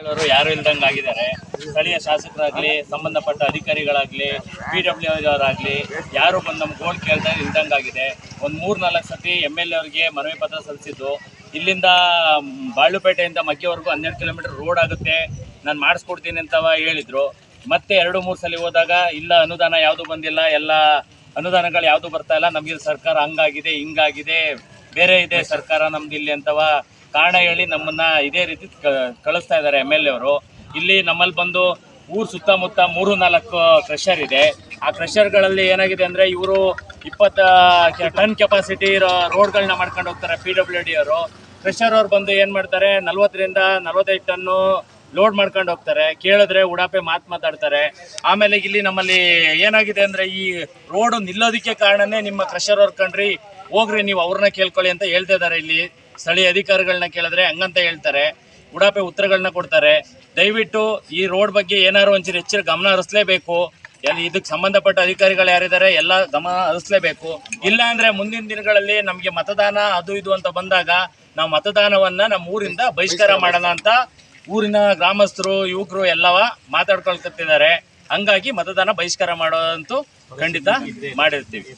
ಹೇಳೋರು ಯಾರು ಇಲ್ದಂಗೆ ಆಗಿದ್ದಾರೆ ಸ್ಥಳೀಯ ಶಾಸಕರಾಗ್ಲಿ, ಸಂಬಂಧಪಟ್ಟ ಅಧಿಕಾರಿಗಳಾಗ್ಲಿ ಪಿ ಡಬ್ಲ್ಯೂ ಅವರಾಗ್ಲಿ, ಯಾರು ಬಂದು ನಮ್ಮ ಗೋಲ್ ಕೇಳ್ತಾ ಇಲ್ದಂಗೆ ಆಗಿದೆ ಒಂದು ಮೂರು ನಾಲ್ಕು ಸತಿ ಎಂ ಎಲ್ ಎ ಅವರಿಗೆ ಮನವಿ ಪತ್ರ ಸಲ್ಲಿಸಿದ್ದು. ಇಲ್ಲಿಂದ ಬಾಳುಪೇಟೆಯಿಂದ ಮಗ್ಗಿವರೆಗೂ ಹನ್ನೆರಡು ಕಿಲೋಮೀಟರ್ ರೋಡ್ ಆಗುತ್ತೆ. ನಾನು ಮಾಡಿಸ್ಕೊಡ್ತೀನಿ ಅಂತವ ಹೇಳಿದ್ರು. ಮತ್ತೆ ಎರಡು ಮೂರು ಸಲ ಹೋದಾಗ, ಇಲ್ಲ, ಅನುದಾನ ಯಾವುದು ಬಂದಿಲ್ಲ. ಎಲ್ಲ ಅನುದಾನಗಳು ಯಾವುದು ಬರ್ತಾ ಇಲ್ಲ. ನಮಗೆ ಸರ್ಕಾರ ಹಂಗಾಗಿದೆ, ಹಿಂಗಾಗಿದೆ. ಬೇರೆ ಇದೆ ಸರ್ಕಾರ ನಮ್ದು ಇಲ್ಲಿ ಅಂತವ ಕಾರಣ ಹೇಳಿ ನಮ್ಮನ್ನ ಇದೇ ರೀತಿ ಕಳಿಸ್ತಾ ಇದ್ದಾರೆ ಎಂ ಎಲ್ ಎ ಅವರು. ಇಲ್ಲಿ ನಮ್ಮಲ್ಲಿ ಬಂದು ಊರು ಸುತ್ತಮುತ್ತ ಮೂರು ನಾಲ್ಕು ಕ್ರೆಷರ್ ಇದೆ. ಆ ಕ್ರಷರ್ಗಳಲ್ಲಿ ಏನಾಗಿದೆ ಅಂದ್ರೆ ಇವರು ಇಪ್ಪತ್ತ ಟನ್ ಕೆಪಾಸಿಟಿ ಇರೋ ರೋಡ್ಗಳನ್ನ ಮಾಡ್ಕೊಂಡು ಹೋಗ್ತಾರೆ ಪಿ ಡಬ್ಲ್ಯೂ ಡಿ ಅವರು. ಕ್ರಷರ್ ಅವ್ರು ಬಂದು ಏನು ಮಾಡ್ತಾರೆ, ನಲ್ವತ್ತರಿಂದ ನಲ್ವತ್ತೈದು ಟನ್ನು ಲೋಡ್ ಮಾಡ್ಕೊಂಡು ಹೋಗ್ತಾರೆ. ಕೇಳಿದ್ರೆ ಉಡಾಪೆ ಮಾತು ಮಾತಾಡ್ತಾರೆ. ಆಮೇಲೆ ಇಲ್ಲಿ ನಮ್ಮಲ್ಲಿ ಏನಾಗಿದೆ ಅಂದ್ರೆ ಈ ರೋಡ್ ನಿಲ್ಲೋದಕ್ಕೆ ಕಾರಣನೇ ನಿಮ್ಮ ಕ್ರೆಷರ್ ಅವ್ರು ಕಂಡ್ರಿ, ಹೋಗ್ರಿ ನೀವು ಅವ್ರನ್ನ ಕೇಳ್ಕೊಳ್ಳಿ ಅಂತ ಹೇಳ್ತಾ ಇದ್ದಾರೆ ಇಲ್ಲಿ. ಸ್ಥಳೀಯ ಅಧಿಕಾರಿಗಳನ್ನ ಕೇಳಿದ್ರೆ ಹಂಗಂತ ಹೇಳ್ತಾರೆ. ಉಡಾಪೆ ಉತ್ತರಗಳನ್ನ ಕೊಡ್ತಾರೆ. ದಯವಿಟ್ಟು ಈ ರೋಡ್ ಬಗ್ಗೆ ಏನಾದ್ರು ಒಂಚೂರು ಹೆಚ್ಚಿನ ಗಮನ ಹರಿಸ್ಲೇಬೇಕು. ಎಲ್ಲಿ ಇದಕ್ಕೆ ಸಂಬಂಧಪಟ್ಟ ಅಧಿಕಾರಿಗಳು ಯಾರಿದ್ದಾರೆ, ಎಲ್ಲ ಗಮನ ಹರಿಸ್ಲೇಬೇಕು. ಇಲ್ಲ ಅಂದ್ರೆ ಮುಂದಿನ ದಿನಗಳಲ್ಲಿ ನಮಗೆ ಮತದಾನ ಅದು ಇದು ಅಂತ ಬಂದಾಗ ನಾವು ಮತದಾನವನ್ನ ನಮ್ಮ ಊರಿಂದ ಬಹಿಷ್ಕಾರ ಮಾಡೋಣ ಅಂತ ಊರಿನ ಗ್ರಾಮಸ್ಥರು, ಯುವಕರು ಎಲ್ಲವ ಮಾತಾಡ್ಕೊಳ್ತಿದ್ದಾರೆ ಹಂಗಾಗಿ ಮತದಾನ ಬಹಿಷ್ಕಾರ ಮಾಡೋದಂತೂ ಖಂಡಿತ ಮಾಡಿರ್ತೀವಿ.